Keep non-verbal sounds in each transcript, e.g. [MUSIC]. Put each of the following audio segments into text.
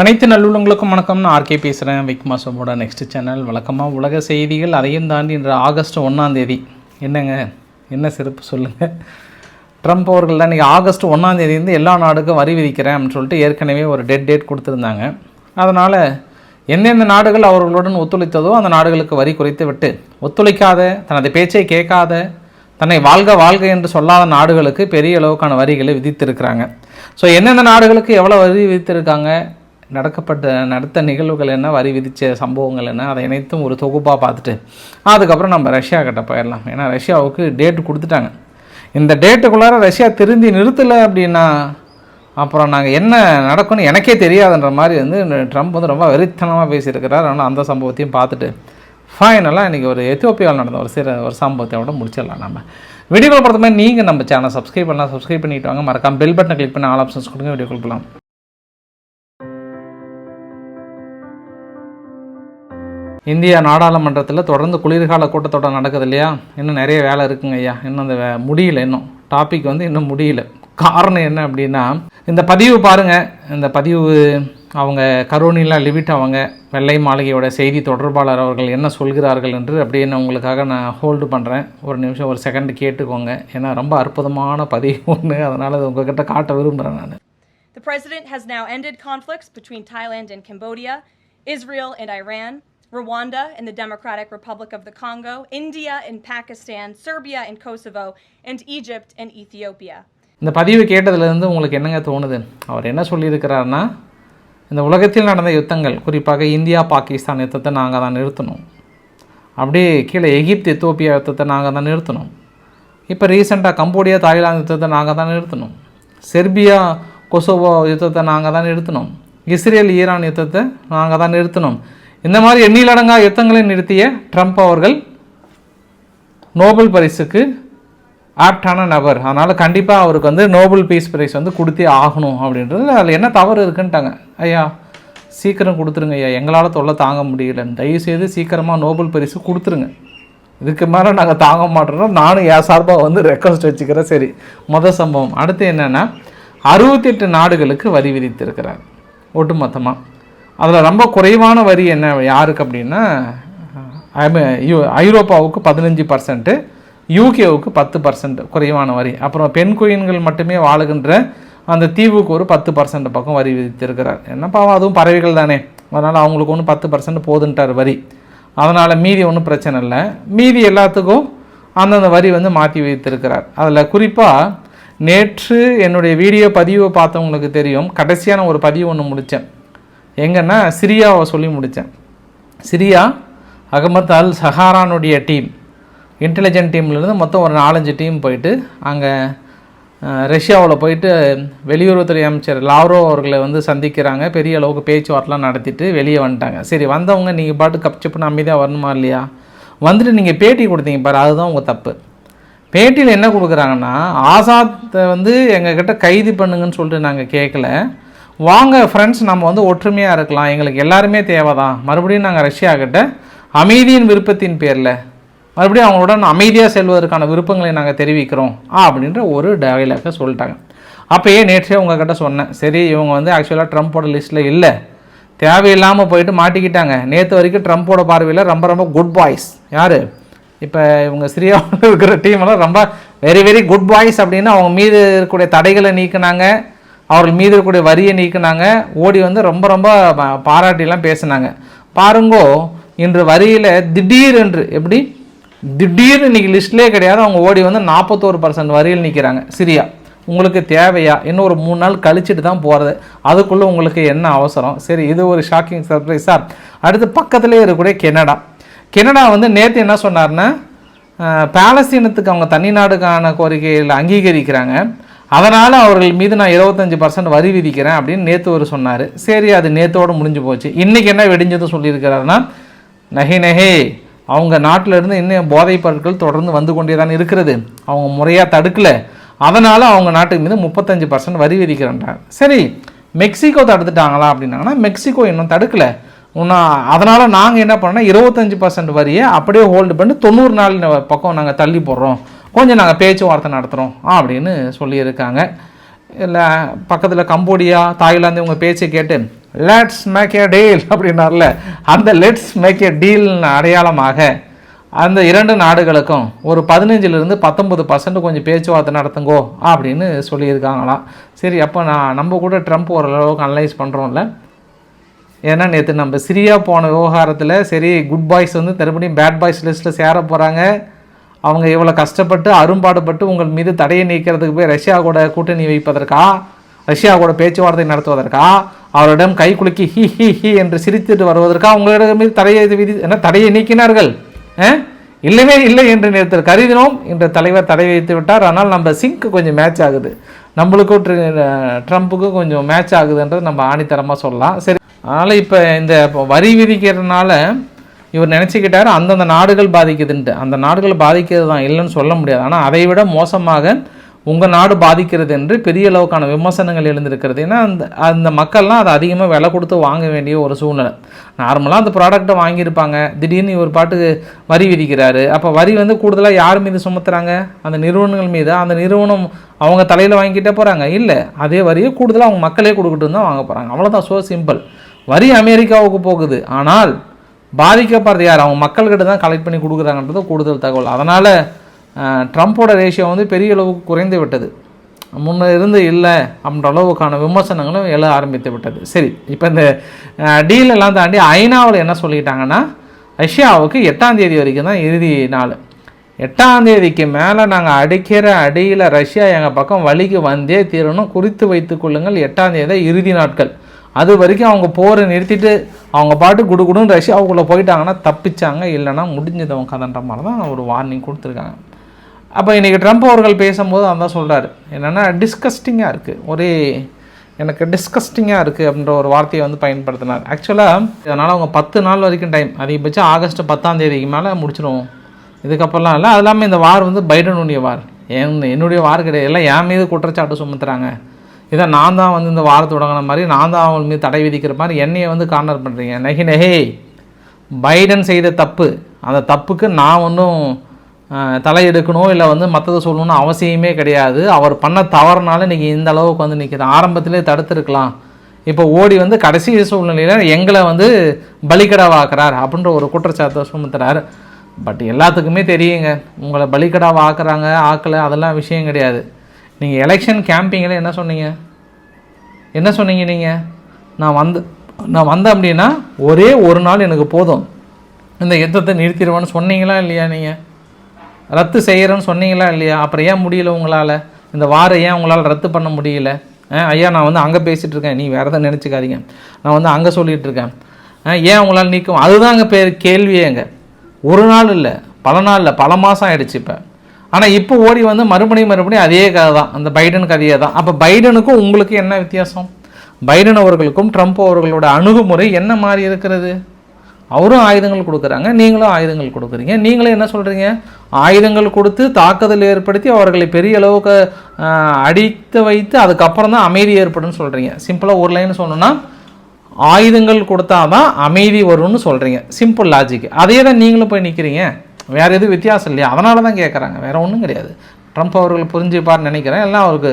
அனைத்து நல்லுள்ளங்களுக்கும் வணக்கம். நான் ஆர்கே பேசுகிறேன் விக்மாசமோட நெக்ஸ்ட் சேனல் வழக்கமாக உலக செய்திகள் அதையும் தாண்டி இன்று ஆகஸ்ட் ஒன்றாம் தேதி. என்னங்க? என்ன சிறப்பு சொல்லுங்கள் ட்ரம்ப் அவர்கள் தான் இன்றைக்கி ஆகஸ்ட் ஒன்றாம் எல்லா நாடுக்கும் வரி விதிக்கிறேன் அப்படின்னு சொல்லிட்டு ஏற்கனவே ஒரு டெட் டேட் கொடுத்துருந்தாங்க. அதனால் எந்தெந்த நாடுகள் அவர்களுடன் ஒத்துழைத்ததோ அந்த நாடுகளுக்கு வரி குறைத்து விட்டு ஒத்துழைக்காத தனது பேச்சை கேட்காத தன்னை வாழ்க வாழ்க என்று சொல்லாத நாடுகளுக்கு பெரிய அளவுக்கான வரிகளை விதித்திருக்கிறாங்க. ஸோ எந்தெந்த நாடுகளுக்கு எவ்வளோ வரி விதித்திருக்காங்க? நடக்கப்பட்ட நடத்த நிகழ்வுகள் என்ன வரி விதித்த சம்பவங்கள் என்ன அதை அனைத்தும் ஒரு தொகுப்பாக பார்த்துட்டு அதுக்கப்புறம் நம்ம ரஷ்யா கிட்ட போயிடலாம். ஏன்னா ரஷ்யாவுக்கு டேட்டு கொடுத்துட்டாங்க. இந்த டேட்டுக்குள்ளார ரஷ்யா திருந்தி நிறுத்தலை அப்படின்னா அப்புறம் நாங்கள் என்ன நடக்கும்னு எனக்கே தெரியாதுன்ற மாதிரி வந்து இந்த ட்ரம்ப் வந்து ரொம்ப வெறித்தனமாக பேசியிருக்கிறார். ஆனால் அந்த சம்பவத்தையும் பார்த்துட்டு ஃபைனலாக இன்றைக்கி ஒரு எத்தியோப்பியாவில் நடந்த ஒரு சில ஒரு சம்பவத்தையோட முடிச்சிடலாம் நம்ம வீடியோவில் பொறுத்த மாதிரி நீங்கள் நம்ம சேனல் சப்ஸ்கிரைப் பண்ணலாம். சப்ஸ்கிரைப் பண்ணிட்டு வாங்க. மறக்காம பெல் பட்டனை கிளிக் பண்ணி ஆல் ஆப்ஷன்ஸ் கொடுங்க. வீடியோ கொடுக்கலாம் இந்தியா நாடாளுமன்றத்தில் தொடர்ந்து குளிர்கால கூட்டத்தொடர் நடக்குது இல்லையா? இன்னும் நிறைய வேலை இருக்குங்க ஐயா. இன்னும் அந்த வே- முடியல இன்னும். டாபிக் வந்து இன்னும் முடியல. காரணம் என்ன அப்படின்னா இந்த பதிவு பாருங்கள் இந்த பதிவு அவங்க கரோனிலா லிவிட் அவங்க வெள்ளை மாளிகையோட செய்தி தொடர்பாளர் அவர்கள் என்ன சொல்கிறார்கள் என்று அப்படின்னு உங்களுக்காக நான் ஹோல்டு பண்ணுறேன் ஒரு நிமிஷம் ஒரு செகண்ட் கேட்டுக்கோங்க. ஏன்னா ரொம்ப அற்புதமான பதிவு ஒன்று அதனால் அது உங்ககிட்ட காட்ட விரும்புகிறேன் நான். The president has now ended conflicts between Thailand and Cambodia, Israel and Iran, Rwanda and the Democratic Republic of the Congo, India and Pakistan, Serbia and Kosovo, and Egypt and Ethiopia. இந்த பதிவு கேட்டதுலேருந்து உங்களுக்கு என்னங்க தோணுது? அவர் என்ன சொல்லியிருக்கிறாருன்னா இந்த உலகத்தில் நடந்த யுத்தங்கள் குறிப்பாக இந்தியா பாகிஸ்தான் யுத்தத்தை நாங்கள் தான் நிறுத்தணும். அப்படியே கீழே எகிப்து எத்தோப்பியா யுத்தத்தை நாங்கள் தான் நிறுத்தணும். இப்போ ரீசெண்டாக கம்போடியா தாய்லாந்து யுத்தத்தை நாங்கள் தான் நிறுத்தணும். செர்பியா கொசோவோ யுத்தத்தை நாங்கள் தான் நிறுத்தணும். இஸ்ரேல் ஈரான் யுத்தத்தை நாங்கள் தான் நிறுத்தணும். இந்த மாதிரி எண்ணிலடங்கா யுத்தங்களை நிறுத்திய ட்ரம்ப் அவர்கள் நோபல் பரிசுக்கு ஆப்டான நபர். அதனால் கண்டிப்பாக அவருக்கு வந்து நோபல் பீஸ் பிரைஸ் வந்து கொடுத்தே ஆகணும் அப்படின்றது. அதில் என்ன தவறு இருக்குன்ட்டாங்க. ஐயா சீக்கிரம் கொடுத்துருங்க ஐயா. எங்களால் தொல்லை தாங்க முடியலன்னு தயவுசெய்து சீக்கிரமாக நோபல் பரிசு கொடுத்துருங்க. இதுக்கு மேலே நாங்கள் தாங்க மாட்டோம் நானும் என் சார்பாக வந்து ரெக்வஸ்ட் வச்சுக்கிறேன். சரி மொதல் சம்பவம். அடுத்து என்னென்னா அறுபத்தெட்டு நாடுகளுக்கு வரி விதித்திருக்கிறார். ஒட்டுமொத்தமாக அதில் ரொம்ப குறைவான வரி என்ன யாருக்கு அப்படின்னா ஐரோப்பாவுக்கு பதினஞ்சு பர்சன்ட்டு யூகேவுக்கு பத்து பர்சன்ட் குறைவான வரி. அப்புறம் பெண் குயின்கள் மட்டுமே வாழுகின்ற அந்த தீவுக்கு ஒரு பத்து பர்சன்ட் பக்கம் வரி விதித்திருக்கிறார். என்ன பாவம் அதுவும் பறவைகள் தானே. அதனால் அவங்களுக்கு ஒன்று பத்து பர்சன்ட் போதுன்ட்டார் வரி. அதனால் மீதி ஒன்றும் பிரச்சனை இல்லை. மீதி எல்லாத்துக்கும் அந்தந்த வரி வந்து மாற்றி வைத்திருக்கிறார் அதில் குறிப்பாக நேற்று என்னுடைய வீடியோ பதிவை பார்த்தவங்களுக்கு தெரியும். கடைசியான ஒரு பதிவு ஒன்று முடித்தேன் எங்கன்னா சிரியாவை சொல்லி முடித்தேன். சிரியா அகமத் அல் சஹாரானுடைய டீம். இன்டெலிஜென்ட் டீம்லேருந்து மொத்தம் ஒரு நாலஞ்சு டீம் போயிட்டு அங்கே ரஷ்யாவில் போயிட்டு வெளியுறவுத்துறை அமைச்சர் லாவ்ரோ அவர்களை வந்து சந்திக்கிறாங்க. பெரிய அளவுக்கு பேச்சுவார்த்தைலாம் நடத்திட்டு வெளியே வந்துட்டாங்க. சரி வந்தவங்க நீங்கள் பாட்டு கப்சிப்புன்னு அமைதியாக வரணுமா இல்லையா? வந்துட்டு நீங்கள் பேட்டி கொடுத்தீங்க பாரு அதுதான் உங்கள் தப்பு. பேட்டியில் என்ன கொடுக்குறாங்கன்னா ஆசாத்தை வந்து எங்ககிட்ட கைது பண்ணுங்கன்னு சொல்லிட்டு நாங்கள் கேட்கல வாங்க ஃப்ரெண்ட்ஸ் நம்ம வந்து ஒற்றுமையாக இருக்கலாம். எங்களுக்கு எல்லாருமே தேவை தான் மறுபடியும் நாங்கள் ரஷ்யாக்கிட்ட அமைதியின் விருப்பத்தின் பேரில் மறுபடியும் அவங்களுடன் அமைதியாக செல்வதற்கான விருப்பங்களை நாங்கள் தெரிவிக்கிறோம் ஆ அப்படின்ற ஒரு டயலாக சொல்லிட்டாங்க. அப்போயே நேற்றே உங்ககிட்ட சொன்னேன். சரி இவங்க வந்து ஆக்சுவலாக ட்ரம்ப்போட லிஸ்ட்டில் இல்லை. தேவையில்லாமல் போயிட்டு மாட்டிக்கிட்டாங்க. நேற்று வரைக்கும் ட்ரம்ப்போட பார்வையில் ரொம்ப ரொம்ப குட் பாய்ஸ் யார்? இப்போ இவங்க சிரியாவில் இருக்கிற டீம் எல்லாம் ரொம்ப வெரி வெரி குட் பாய்ஸ் அப்படின்னு அவங்க மீது இருக்கக்கூடிய தடைகளை நீக்கினாங்க. அவர்கள் மீது இருக்கக்கூடிய வரியை நீக்கினாங்க. ஓடி வந்து ரொம்ப ரொம்ப பாராட்டிலாம் பேசினாங்க. பாருங்கோ இன்று வரியில் திடீர் என்று எப்படி? திடீர்னு இன்னைக்கு லிஸ்ட்லேயே கிடையாது. அவங்க ஓடி வந்து நாற்பத்தோரு பர்சன்ட் வரியில் நிற்கிறாங்க சிரியா உங்களுக்கு தேவையா? இன்னும் ஒரு மூணு நாள் கழிச்சிட்டு தான் போகிறது அதுக்குள்ளே உங்களுக்கு என்ன அவசரம்? சரி இது ஒரு ஷாக்கிங் சர்ப்ரைஸ் சார் அடுத்து பக்கத்துலேயே இருக்கக்கூடிய கெனடா. கெனடா வந்து நேற்று என்ன சொன்னார்னா பாலஸ்தீனத்துக்கு அவங்க தனி நாடுக்கான கோரிக்கையில் அங்கீகரிக்கிறாங்க. அதனால் அவர்கள் மீது நான் இருபத்தஞ்சி பர்சன்ட் வரி விதிக்கிறேன் அப்படின்னு நேற்று ஒரு சொன்னார். சரி அது நேற்றோடு முடிஞ்சு போச்சு. இன்றைக்கி என்ன வெடிஞ்சதும் சொல்லியிருக்கிறாருன்னா நகை நகை. அவங்க நாட்டில் இருந்து இன்னும் போதைப் பொருட்கள் தொடர்ந்து வந்து கொண்டே தான் இருக்கிறது. அவங்க முறையாக தடுக்கலை. அதனால் அவங்க நாட்டுக்கு மீது முப்பத்தஞ்சு பர்சன்ட் வரி விதிக்கிறேன்றாங்க. சரி மெக்சிகோ தடுத்துட்டாங்களா அப்படின்னாங்கன்னா மெக்சிகோ இன்னும் தடுக்கலை. இன்னும் அதனால் நாங்கள் என்ன பண்ணோம்னா இருபத்தஞ்சி பர்சன்ட் வரியை அப்படியே ஹோல்டு பண்ணி தொண்ணூறு நாள் பக்கம் நாங்கள் தள்ளி போடுறோம். கொஞ்சம் நாங்கள் பேச்சுவார்த்தை நடத்துகிறோம் அப்படின்னு சொல்லியிருக்காங்க. இல்லை பக்கத்தில் கம்போடியா தாய்லாந்து இவங்க பேச்சை கேட்டு லெட்ஸ் மேக் ஏ டீல் அப்படின்னார்ல. அந்த லெட்ஸ் மேக் ஏ டீல் அடையாளமாக அந்த இரண்டு நாடுகளுக்கும் ஒரு பதினஞ்சிலிருந்து பத்தொன்பது பர்சன்ட் கொஞ்சம் பேச்சுவார்த்தை நடத்துங்கோ அப்படின்னு சொல்லியிருக்காங்களாம். சரி அப்போ நான் நம்ம கூட ட்ரம்ப் ஓரளவுக்கு அனலைஸ் பண்ணுறோம்ல ஏன்னா நேற்று நம்ம சிரியா போன விவகாரத்தில் சரி குட் பாய்ஸ் வந்து திரும்படியும் பேட் பாய்ஸ் லிஸ்ட்டில் சேர போகிறாங்க அவங்க இவ்வளோ கஷ்டப்பட்டு அரும்பாடுபட்டு உங்கள் மீது தடையை நீக்கிறதுக்கு போய் ரஷ்யா கூட கூட்டணி வைப்பதற்கா? ரஷ்யா கூட பேச்சுவார்த்தை நடத்துவதற்கா? அவரிடம் கை குலுக்கி ஹி ஹி ஹி என்று சிரித்துட்டு வருவதற்கா உங்களிடம் மீது தடையை விதி என்ன தடையை நீக்கினார்கள்? ஆ? இல்லவே இல்லை என்று நேரத்தில் கருதினோம். என்ற தலைவர் தடை வைத்து விட்டார். ஆனால் நம்ம சிங்க் கொஞ்சம் மேட்ச் ஆகுது. நம்மளுக்கும் ட்ரம்ப்புக்கும் கொஞ்சம் மேட்ச் ஆகுதுன்றது நம்ம ஆணித்தரமாக சொல்லலாம். சரி. அதனால் இப்போ இந்த இப்போ வரி விதிக்கிறதுனால இவர் நினச்சிக்கிட்டார் அந்தந்த நாடுகள் பாதிக்குதுன்ட்டு. அந்த நாடுகள் பாதிக்கிறது தான் இல்லைன்னு சொல்ல முடியாது. ஆனால் அதை விட மோசமாக உங்கள் நாடு பாதிக்கிறது என்று பெரிய அளவுக்கான விமர்சனங்கள் எழுந்திருக்கிறது. ஏன்னா அந்த அந்த மக்கள்லாம் அதை அதிகமாக விலை கொடுத்து வாங்க வேண்டிய ஒரு சூழ்நிலை. நார்மலாக அந்த ப்ராடக்ட்டை வாங்கியிருப்பாங்க. திடீர்னு இவர் பாட்டுக்கு வரி விதிக்கிறாரு. அப்போ வரி வந்து கூடுதலாக யார் மீது சுமத்துறாங்க? அந்த நிறுவனங்கள் மீது. அந்த நிறுவனம் அவங்க தலையில் வாங்கிக்கிட்டே போகிறாங்க இல்லை அதே வரியை கூடுதலாக அவங்க மக்களே கொடுக்கட்டும் தான் வாங்க போகிறாங்க அவ்வளோதான் ஸோ சிம்பிள் வரி அமெரிக்காவுக்கு போகுது. ஆனால் பாதிக்கப்படுறது யார்? அவங்க மக்கள்கிட்ட தான் கலெக்ட் பண்ணி கொடுக்குறாங்கன்றது கூடுதல் தகவல். அதனால் ட்ரம்ப்போட ரேஷியோ வந்து பெரிய அளவுக்கு குறைந்து விட்டது. முன்ன இருந்து இல்லை அப்படின்ற அளவுக்கான விமர்சனங்களும் எழ ஆரம்பித்து விட்டது. சரி இப்போ இந்த டீல் எல்லாம் தாண்டி ஐநாவில் என்ன சொல்லிட்டாங்கன்னா ரஷ்யாவுக்கு எட்டாம் தேதி வரைக்கும் தான் இறுதி நாள். எட்டாம் தேதிக்கு மேலே நாங்கள் அடிக்கிற அடியில் ரஷ்யா எங்கள் பக்கம் வழிக்கு வந்தே தீரணும். குறித்து வைத்துக்கொள்ளுங்கள் எட்டாம் தேதி இறுதி நாட்கள். அது வரைக்கும் அவங்க போரை நிறுத்திட்டு அவங்க பாட்டு குடு குடுன்னு ரஷ்யாவுக்குள்ளே போயிட்டாங்கன்னா தப்பிச்சாங்க இல்லைன்னா முடிஞ்சதவங்க கதன்ற மாதிரி தான் ஒரு வார்னிங் கொடுத்துருக்காங்க. அப்போ இன்றைக்கி ட்ரம்ப் அவர்கள் பேசும்போது அதான் சொல்கிறாரு என்னென்னா டிஸ்கஸ்டிங்காக இருக்குது ஒரே எனக்கு டிஸ்கஸ்டிங்காக இருக்குது அப்படின்ற ஒரு வார்த்தையை வந்து பயன்படுத்தினார். ஆக்சுவலாக அதனால் அவங்க பத்து நாள் வரைக்கும் டைம் அதிகபட்சம் ஆகஸ்ட் பத்தாம் தேதிக்கு மேலே முடிச்சிடும் இதுக்கப்புறம்லாம் இல்லை. அது இல்லாமல் இந்த வார் வந்து பைடனுடைய வார். என் என்னுடைய வார் கிடையாது. எல்லாம் என் மீது குற்றச்சாட்டு சுமத்துறாங்க. இதை நான் தான் வந்து இந்த வாரத்தை தொடங்கின மாதிரி நான் தான் அவங்க மீது தடை விதிக்கிற மாதிரி என்னையை வந்து கார்னர் பண்ணுறீங்க நெகி நெஹே பைடன் செய்த தப்பு. அந்த தப்புக்கு நான் ஒன்றும் தலையெடுக்கணும் இல்லை வந்து மற்றதை சொல்லணும்னு அவசியமே கிடையாது. அவர் பண்ண தவறுனால இன்றைக்கி இந்த அளவுக்கு வந்து நிற்கிது ஆரம்பத்திலே தடுத்துருக்கலாம். இப்போ ஓடி வந்து கடைசி சூழ்நிலையில் எங்களை வந்து பலிக்கடாவாக்குறார் அப்படின்ற ஒரு குற்றச்சாட்டை சுமத்துறாரு. பட் எல்லாத்துக்குமே தெரியுங்க. உங்களை பலிக்கடாவாக்குறாங்க ஆக்கலை அதெல்லாம் விஷயம் கிடையாது. நீங்கள் எலெக்ஷன் கேம்பிங்கில் என்ன சொன்னீங்க? என்ன சொன்னீங்க நீங்கள் நான் வந்து நான் வந்தேன் அப்படின்னா ஒரே ஒரு நாள் எனக்கு போதும். இந்த யுத்தத்தை நிறுத்திடுவேன்னு சொன்னீங்களா இல்லையா நீங்கள் ரத்து செய்கிறேன்னு சொன்னீங்களா இல்லையா? அப்புறம் ஏன் முடியல உங்களால்? இந்த வாரம் ஏன் உங்களால் ரத்து பண்ண முடியல? ஆ, ஐயா நான் வந்து அங்கே பேசிகிட்டு இருக்கேன். நீ வேறு எதாவது நினச்சிக்காதீங்க. நான் வந்து அங்கே சொல்லிகிட்டு இருக்கேன். ஏன் உங்களால் நீக்கும்? அதுதாங்க பேர் கேள்வியேங்க ஒரு நாள் இல்லை பல நாள் இல்லை பல மாதம் ஆயிடுச்சு இப்போ. ஆனால் இப்போ ஓடி வந்து மறுபடியும் மறுபடியும் அதே கதை தான் அந்த பைடன் கதையே தான் அப்போ பைடனுக்கும் உங்களுக்கு என்ன வித்தியாசம்? பைடன் அவர்களுக்கும் ட்ரம்ப் அவர்களோட அணுகுமுறை என்ன மாதிரி இருக்கிறது? அவரும் ஆயுதங்கள் கொடுக்குறாங்க நீங்களும் ஆயுதங்கள் கொடுக்குறீங்க. நீங்களும் என்ன சொல்கிறீங்க ஆயுதங்கள் கொடுத்து தாக்குதல் ஏற்படுத்தி அவர்களை பெரிய அளவுக்கு அடித்து வைத்து அதுக்கப்புறம் தான் அமைதி ஏற்படும்னு சொல்கிறீங்க சிம்பிளாக ஒரு லைன் சொன்னோன்னா ஆயுதங்கள் கொடுத்தாதான் அமைதி வரும்னு சொல்கிறீங்க சிம்பிள் லாஜிக் அதே தான் நீங்களும் போய் நிற்கிறீங்க வேறு எதுவும் வித்தியாசம் இல்லையா? அதனால தான் கேட்குறாங்க வேறு ஒன்றும் கிடையாது. ட்ரம்ப் அவர்கள் புரிஞ்சுப்பார்னு நினைக்கிறேன். எல்லாம் அவருக்கு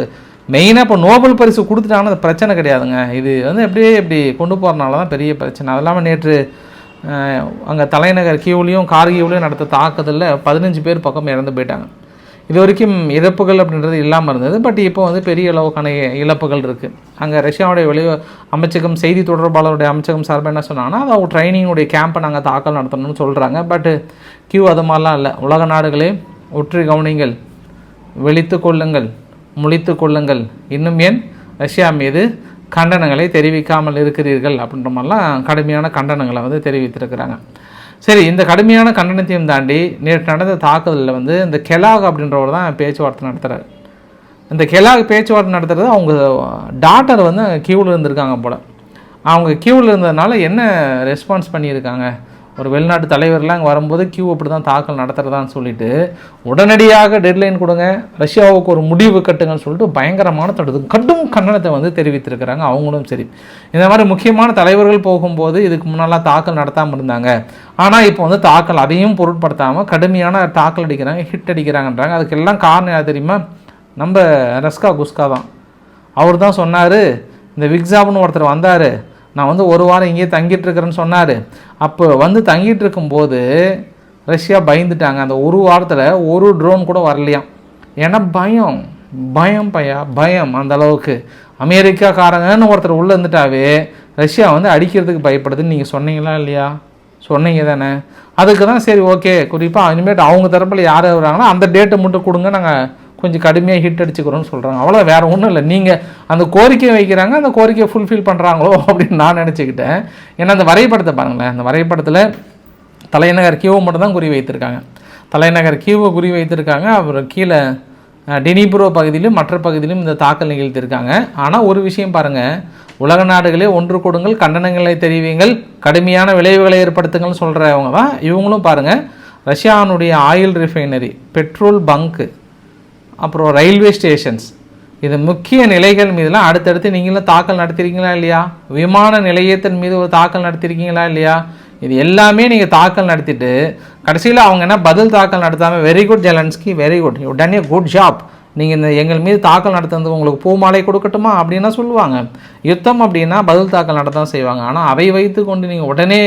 மெயினாக இப்போ நோபல் பரிசு கொடுத்துட்டாங்கன்னா அது பிரச்சனை கிடையாதுங்க. இது வந்து எப்படியே இப்படி கொண்டு போகிறனால தான் பெரிய பிரச்சனை. அது இல்லாமல் நேற்று அங்கே தலைநகர் கியூலையும் கார்கியூலையும் நடத்த தாக்குதலில் பதினஞ்சு பேர் பக்கம் இறந்து போயிட்டாங்க. இது வரைக்கும் இழப்புகள் அப்படின்றது இல்லாமல் இருந்தது. பட் இப்போ வந்து பெரிய அளவுக்கான இழப்புகள் இருக்குது அங்கே ரஷ்யாவுடைய வெளி அமைச்சகம் செய்தி தொடர்பாளருடைய அமைச்சகம் சார்பாக என்ன சொன்னாங்கன்னா அது அவங்க ட்ரைனிங்குடைய கேம்பை நாங்கள் தாக்கல் நடத்தணும்னு சொல்கிறாங்க பட்டு கியூ அது மாதிரிலாம் இல்லை. உலக நாடுகளே ஒற்றி கவனிங்கள். வெளித்து கொள்ளுங்கள். முழித்து கொள்ளுங்கள். இன்னும் ஏன்? ரஷ்யா மீது கண்டனங்களை தெரிவிக்காமல் இருக்கிறீர்கள். அப்படின்ற மாதிரிலாம் கடுமையான கண்டனங்களை வந்து தெரிவித்திருக்கிறாங்க. சரி இந்த கடுமையான கண்டனத்தையும் தாண்டி நேற்று நடந்த தாக்குதலில் வந்து இந்த கெலாக் அப்படின்றவர் தான் பேச்சுவார்த்தை நடத்துகிறார் இந்த கெலாக் பேச்சுவார்த்தை நடத்துறது அவங்க டாட்டர் வந்து கியூவில் இருந்திருக்காங்க போல். அவங்க கியூவில் இருந்ததுனால என்ன ரெஸ்பான்ஸ் பண்ணியிருக்காங்க? ஒரு வெளிநாட்டு தலைவர்லாம் அங்கே வரும்போது கியூ அப்படி தான் தாக்கல் நடத்துகிறதான்னு சொல்லிட்டு உடனடியாக டெட்லைன் கொடுங்க ரஷ்யாவுக்கு ஒரு முடிவு கட்டுங்கன்னு சொல்லிட்டு பயங்கரமான தடுத்து கடும் கண்டனத்தை வந்து தெரிவித்திருக்கிறாங்க. அவங்களும் சரி. இந்த மாதிரி முக்கியமான தலைவர்கள் போகும்போது இதுக்கு முன்னெல்லாம் தாக்கல் நடத்தாமல் இருந்தாங்க. ஆனால் இப்போ வந்து தாக்கல் அதையும் பொருட்படுத்தாமல் கடுமையான தாக்கல் அடிக்கிறாங்க ஹிட் அடிக்கிறாங்கன்றாங்க. அதுக்கெல்லாம் காரணம் யார் தெரியுமா? நம்ம ரஸ்கா குஸ்கா தான். அவர் தான் சொன்னார் இந்த விக்ஸாப்னு ஒருத்தர் வந்தார் நான் வந்து ஒரு வாரம் இங்கேயே தங்கிட்டு இருக்கிறேன்னு சொன்னார். அப்போ வந்து தங்கிட்டு இருக்கும்போது ரஷ்யா பயந்துட்டாங்க. அந்த ஒரு வாரத்தில் ஒரு ட்ரோன் கூட வரலையாம் ஏன்னா பயம். பயம் பையா? பயம் அந்த அளவுக்கு. அமெரிக்காக்காரங்கன்னு ஒருத்தர் உள்ளே இருந்துட்டாவே ரஷ்யா வந்து அடிக்கிறதுக்கு பயப்படுதுன்னு நீங்கள் சொன்னீங்களா இல்லையா? சொன்னீங்க தானே. அதுக்கு தான் சரி ஓகே. குறிப்பாக இனிமேட்டு அவங்க தரப்பில் யார் வராங்களோ அந்த டேட்டை மட்டும் கொடுங்க நாங்கள் கொஞ்சம் கடுமையாக ஹிட் அடிச்சுக்கிறோம்னு சொல்கிறாங்க அவ்வளோ வேறு ஒன்றும் இல்லை. நீங்கள் அந்த கோரிக்கையை வைக்கிறாங்க அந்த கோரிக்கையை ஃபுல்ஃபில் பண்ணுறாங்களோ அப்படின்னு நான் நினச்சிக்கிட்டேன். ஏன்னா அந்த வரைபடத்தை பாருங்களேன். அந்த வரைபடத்தில் தலைநகர் கியூவை மட்டும் தான் குறி வைத்திருக்காங்க. தலைநகர் கியூவை குறி வைத்திருக்காங்க. அப்புறம் கீழே அஹ், பகுதியிலும் மற்ற பகுதியிலும் இந்த தாக்கல் நிகழ்த்தியிருக்காங்க ஆனால் ஒரு விஷயம் பாருங்கள் உலக நாடுகளே ஒன்று கொடுங்கள் கண்டனங்களை தெரிவிங்கள் கடுமையான விளைவுகளை ஏற்படுத்துங்கள்னு சொல்கிறவங்க தான். இவங்களும் பாருங்கள் ரஷ்யானுடைய ஆயில் ரிஃபைனரி பெட்ரோல் பங்க்கு அப்புறம் ரயில்வே ஸ்டேஷன்ஸ் இது முக்கிய நிலைகள் மீதெல்லாம் அடுத்தடுத்து நீங்களும் தாக்கல் நடத்திருக்கீங்களா இல்லையா? விமான நிலையத்தின் மீது ஒரு தாக்கல் நடத்திருக்கீங்களா இல்லையா? இது எல்லாமே நீங்கள் தாக்கல் நடத்திட்டு கடைசியில் அவங்க என்ன பதில் தாக்கல் நடத்தாமல் very good Zelensky very good you done a good job நீங்கள் இந்த எங்கள் மீது தாக்கல் நடத்துறது உங்களுக்கு பூமாலை கொடுக்கட்டுமா அப்படின்னா சொல்லுவாங்க. யுத்தம் அப்படின்னா பதில் தாக்கல் நடத்தான் செய்வாங்க. ஆனால் அதை வைத்து கொண்டு நீங்கள் உடனே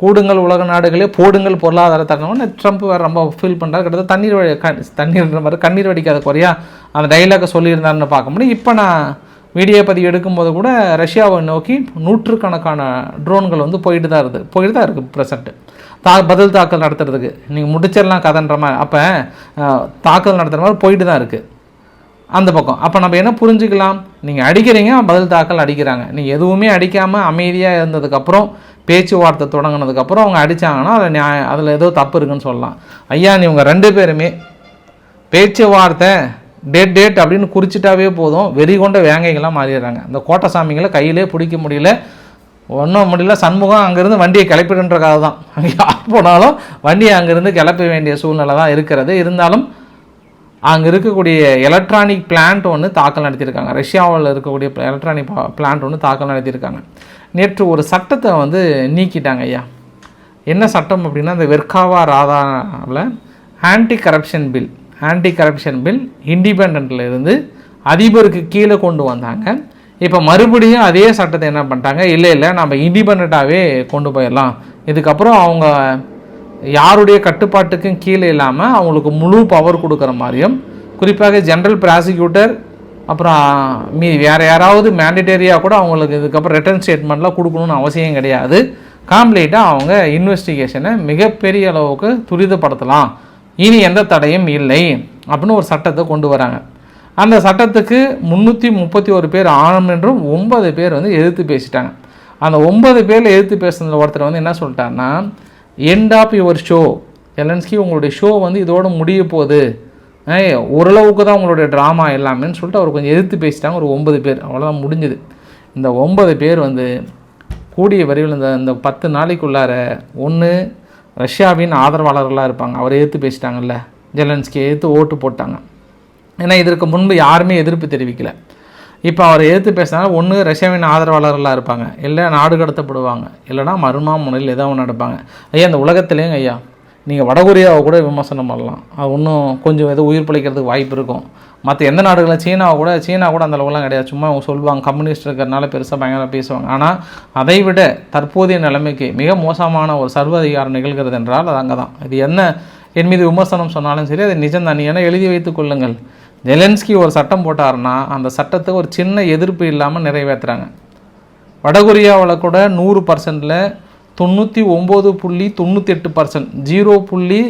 கூடுங்கள் உலக நாடுகளே போடுங்கள் பொருளாதார தகவல்னு ட்ரம்ப் வேறு ரொம்ப ஃபீல் பண்ணுறாரு கிட்டத்தட்ட தண்ணீர் வடி தண்ணீர்ன்ற மாதிரி கண்ணீர் வடிக்காத குறையா அந்த டைலாக சொல்லியிருந்தாருன்னு பார்க்க முடியும். இப்போ நான் வீடியோ பதிவு எடுக்கும்போது கூட ரஷ்யாவை நோக்கி நூற்றுக்கணக்கான ட்ரோன்கள் வந்து போயிட்டு தான் இருக்குது போயிட்டு தான் இருக்குது ப்ரெசண்ட்டு தா பதில் தாக்கல் நடத்துறதுக்கு. நீங்கள் முடிச்சிடலாம் கதைன்ற மாதிரி. அப்போ தாக்கல் நடத்துகிற மாதிரி போயிட்டு தான் இருக்குது அந்த பக்கம். அப்போ நம்ம என்ன புரிஞ்சுக்கலாம்? நீங்கள் அடிக்கிறீங்க பதில் தாக்கல் அடிக்கிறாங்க. நீங்கள் எதுவுமே அடிக்காமல் அமைதியாக இருந்ததுக்கப்புறம் பேச்சுவார்த்தை தொடங்கினதுக்கப்புறம் அவங்க அடித்தாங்கன்னா அதில் நியாய அதில் ஏதோ தப்பு இருக்குன்னு சொல்லலாம். ஐயா நீ இவங்க ரெண்டு பேருமே பேச்சுவார்த்தை டேட் டேட் அப்படின்னு குறிச்சிட்டாவே போதும். வெறி கொண்ட வேங்கைகளாக மாறிடுறாங்க. இந்த கோட்டை சாமிங்களை கையிலே பிடிக்க முடியல. ஒன்றும் முடியல. சண்முகம் அங்கேருந்து வண்டியை கிளப்பிடுன்றக்காக தான். அங்கே யார் போனாலும் வண்டியை அங்கேருந்து கிளப்ப வேண்டிய சூழ்நிலை தான் இருக்கிறது. இருந்தாலும் அங்கே இருக்கக்கூடிய எலக்ட்ரானிக் பிளான்ட் ஒன்று தாக்கல் நடத்தியிருக்காங்க. ரஷ்யாவில் இருக்கக்கூடிய எலக்ட்ரானிக் பிளான்ட் ஒன்று தாக்கல் நடத்தியிருக்காங்க. நேற்று ஒரு சட்டத்தை வந்து நீக்கிட்டாங்க ஐயா. என்ன சட்டம் அப்படின்னா இந்த வெர்காவா ராதாவில் anti corruption bill anti corruption bill இண்டிபெண்ட்ல இருந்து அதிபருக்கு கீழே கொண்டு வந்தாங்க. இப்போ மறுபடியும் அதே சட்டத்தை என்ன பண்ணிட்டாங்க? இல்லை இல்லை நம்ம இண்டிபெண்ட்டாகவே கொண்டு போயிடலாம். இதுக்கப்புறம் அவங்க யாருடைய கட்டுப்பாட்டுக்கும் கீழே இல்லாமல் அவங்களுக்கு முழு பவர் கொடுக்குற மாதிரியும் குறிப்பாக ஜென்ரல் ப்ராசிக்யூட்டர் அப்புறம் மீ வேறு யாராவது மேண்டிட்டரியாக கூட அவங்களுக்கு இதுக்கப்புறம் ரிட்டர்ன் ஸ்டேட்மெண்ட்லாம் கொடுக்கணும்னு அவசியம் கிடையாது. காம்ப்ளீட்டாக அவங்க இன்வெஸ்டிகேஷனை மிகப்பெரிய அளவுக்கு துரிதப்படுத்தலாம். இனி எந்த தடையும் இல்லை அப்படின்னு ஒரு சட்டத்தை கொண்டு வராங்க. அந்த சட்டத்துக்கு முந்நூற்றி முப்பத்தி ஒரு பேர் ஆணும் என்றும் ஒன்பது பேர் வந்து எதிர்த்து பேசிட்டாங்க. அந்த ஒன்பது பேரில் எதிர்த்து பேசுனதில் ஒருத்தர் வந்து என்ன சொல்லிட்டாருன்னா end of your show Zelensky உங்களுடைய ஷோ வந்து இதோட முடிய போகுது. ஓரளவுக்கு தான் உங்களுடைய ட்ராமா எல்லாமேன்னு சொல்லிட்டு அவர் கொஞ்சம் எதிர்த்து பேசிட்டாங்க. ஒரு ஒன்பது பேர். அவ்வளோதான் முடிஞ்சுது. இந்த ஒன்பது பேர் வந்து கூடிய விரைவில் இந்த இந்த பத்து நாளைக்குள்ளார ஒன்று ரஷ்யாவின் ஆதரவாளர்களாக இருப்பாங்க. அவரை எதிர்த்து பேசிட்டாங்கல்ல. ஜெலன்ஸ்கி எதிர்த்து ஓட்டு போட்டாங்க. ஏன்னா இதற்கு முன்பு யாருமே எதிர்ப்பு தெரிவிக்கலை. இப்போ அவரை எதிர்த்து பேசினாலும் ஒன்று ரஷ்யாவின் ஆதரவாளர்களாக இருப்பாங்க. இல்லை நாடு கடத்தப்படுவாங்க. இல்லைனா மருமா முனையில் ஏதோ ஒன்று நடப்பாங்க. ஐயா இந்த உலகத்துலேயும் ஐயா நீங்கள் வடகொரியாவை கூட விமர்சனம் பண்ணலாம். அது இன்னும் கொஞ்சம் எதுவும் உயிர் பிழைக்கிறதுக்கு வாய்ப்பு இருக்கும். மற்ற எந்த நாடுகளில்? சீனாவை கூட சீனா கூட அந்த அளவுலாம் கிடையாது. சும்மா அவங்க சொல்லுவாங்க கம்யூனிஸ்ட் இருக்கிறனால பெருசாக பயங்கரம் பேசுவாங்க. ஆனால் அதை விட தற்போதைய நிலைமைக்கு மிக மோசமான ஒரு சர்வாதிகாரம் நிகழ்கிறது என்றால் அது அங்கே தான் இது என்ன என் மீது விமர்சனம் சொன்னாலும் சரி அது நிஜம் தான். என்ன எழுதி வைத்துக் கொள்ளுங்கள். ஜெலன்ஸ்கி ஒரு சட்டம் போட்டாருன்னா அந்த சட்டத்தை ஒரு சின்ன எதிர்ப்பு இல்லாமல் நிறைவேற்றுறாங்க வடகொரியாவில் கூட நூறு பர்சன்டில் தொண்ணூற்றி ஒம்பது புள்ளி தொண்ணூற்றி எட்டு பர்சன்ட் ஜீரோ புள்ளி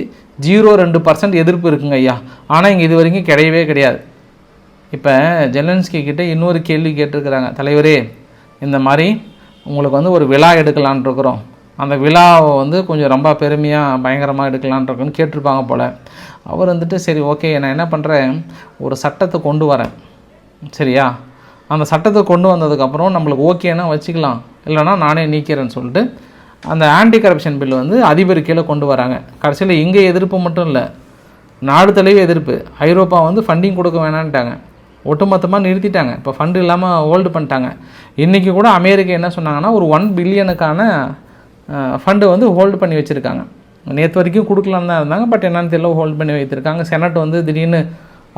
ஜீரோ ரெண்டு பர்சன்ட் எதிர்ப்பு இருக்குங்க ஐயா. ஆனால் இங்கே இது வரைக்கும் கிடையவே கிடையாது. இப்போ ஜெலன்ஸ்கி கிட்டே இன்னொரு கேள்வி கேட்டிருக்கிறாங்க. தலைவரே இந்த மாதிரி உங்களுக்கு வந்து ஒரு விழா எடுக்கலான் இருக்கிறோம். அந்த விழாவை வந்து கொஞ்சம் ரொம்ப பெருமையாக பயங்கரமாக எடுக்கலான் இருக்கோன்னு கேட்டிருப்பாங்க போல். அவர் வந்துட்டு சரி ஓகே நான் என்ன பண்ணுறேன் ஒரு சட்டத்தை கொண்டு வரேன். சரியா? அந்த சட்டத்தை கொண்டு வந்ததுக்கப்புறம் நம்மளுக்கு ஓகேன்னா வச்சுக்கலாம். இல்லைனா நானே நீக்கிறேன்னு சொல்லிட்டு அந்த ஆன்டி கரப்ஷன் பில் வந்து அதிபர் கீழே கொண்டு வராங்க. கடைசியில் இங்கே எதிர்ப்பு மட்டும் இல்லை நாடு தழுவிய எதிர்ப்பு. ஐரோப்பா வந்து ஃபண்டிங் கொடுக்க வேணான்ட்டாங்க. ஒட்டுமொத்தமாக நிறுத்திட்டாங்க. இப்போ ஃபண்டு இல்லாமல் ஹோல்டு பண்ணிட்டாங்க. இன்றைக்கி கூட அமெரிக்கா என்ன சொன்னாங்கன்னா ஒரு ஒன் பில்லியனுக்கான ஃபண்டு வந்து ஹோல்டு பண்ணி வச்சுருக்காங்க. நேற்று வரைக்கும் கொடுக்கலான்னு தான் இருந்தாங்க. பட் என்னன்னு தெரியல ஹோல்ட் பண்ணி வைத்திருக்காங்க. செனட் வந்து திடீர்னு